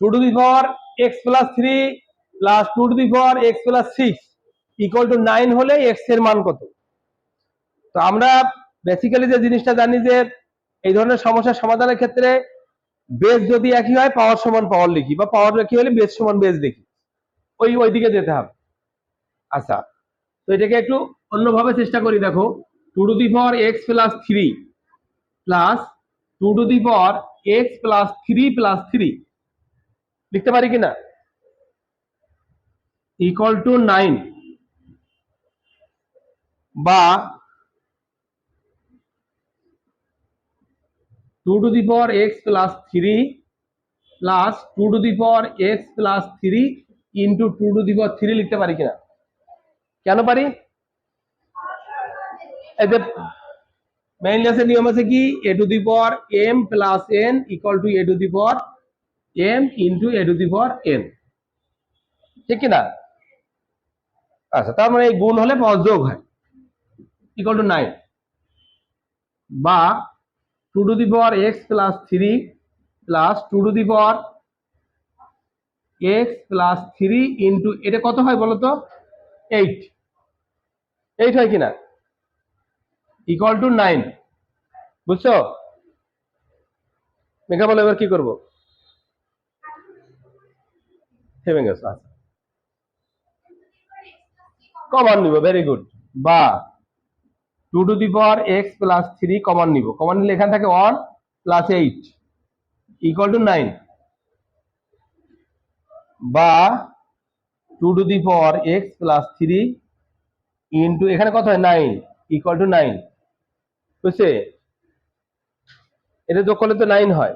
Two to the power x plus three plus two to the power x plus six equal to nine হলে এক্সের মান কত? তো আমরা বেসিক্যালি যে জিনিসটা জানি যে এই ধরনের সমস্যার সমাধানের ক্ষেত্রে বেস যদি একই হয় পাওয়ার সমান পাওয়ার লিখি বা পাওয়ার একই হলে বেস সমান বেস লিখি ওই ওই দিকে যেতে হবে। আচ্ছা তো এটাকে একটু অন্যভাবে চেষ্টা করি, দেখো। Two to the power x plus three plus two to the power x plus three plus three লিখতে পারি কিনা? ইকুয়াল টু নাইন বা two to the power x plus three plus two to the power x plus three into two to the power three লিখতে পারি কিনা? কেন পারি? যে মেইন লেসের নিয়ম আছে কি? A to the power m plus n equal to a to the power m into a to the power n ঠিক কিনা? আচ্ছা তার মানে এই গুণ হলে পাওয়ার যোগ হয়। ইকুয়াল টু নাইন বা two to the power x plus three plus two to the power x plus three into এটা কত হয় বলো তো? এইট এইট হয় কিনা? ইকুয়াল টু নাইন বুঝছ? মেঘা বলো, এবার কি করব? থেমে গেছে। আচ্ছা। কমন নিব ভেরি গুড বা two to the power x plus three common নিব। কমান নিলে এখানে থাকে one plus eight equal to nine বা two to the power x plus three into এখানে কত হয়? নাইন ইকুয়াল টু নাইন বুঝছে? এটা যোগ করলে তো নাইন হয়।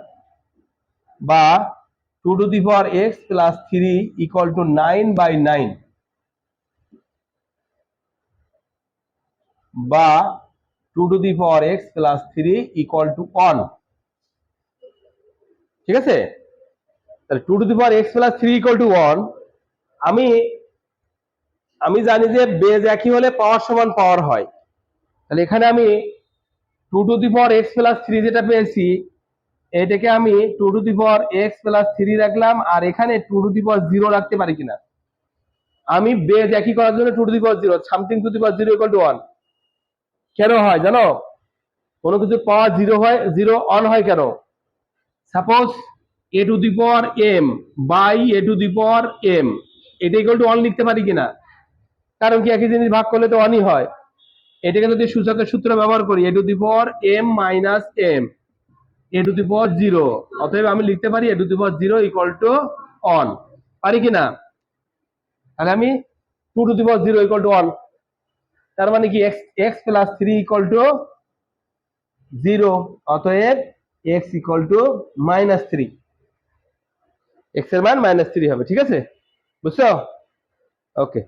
বা two to the power x plus three equal to nine by nine বা two to the power x plus three equal to one ঠিক আছে? তাহলে two to the power x plus three equal to one আমি আমি জানি যে base একই হলে পাওয়ার সমান পাওয়ার হয়। তাহলে এখানে আমি two to the power x plus three যেটা পেয়েছি এটাকে আমি two to the power x plus three রাখলাম, আর এখানে two to the power zero রাখতে পারি কিনা? আমি বেজ একই করার জন্য two to the power zero something to the power zero equal to one কেন হয় জানো? কোনো কিছু পাওয়ার জিরো হয় জিরো অন হয় কেন? Suppose a to the power m by a to the power m এটা ইকুয়াল টু ওয়ান লিখতে পারি কিনা? কারণ কি একই জিনিস ভাগ করলে তো অনই হয়? এটাকে যদি সূচকের সূত্র ব্যবহার করি a to the power m minus m a to the power zero অতএব আমি লিখতে পারি a to the power zero equal to one পারি কিনা তাহলে আমি two to the power zero equal to one তার মানে কি x x plus three equal to zero অতএব x equal to minus three এক্সের মান মাইনাস থ্রি হবে, ঠিক আছে? বুঝছ? ওকে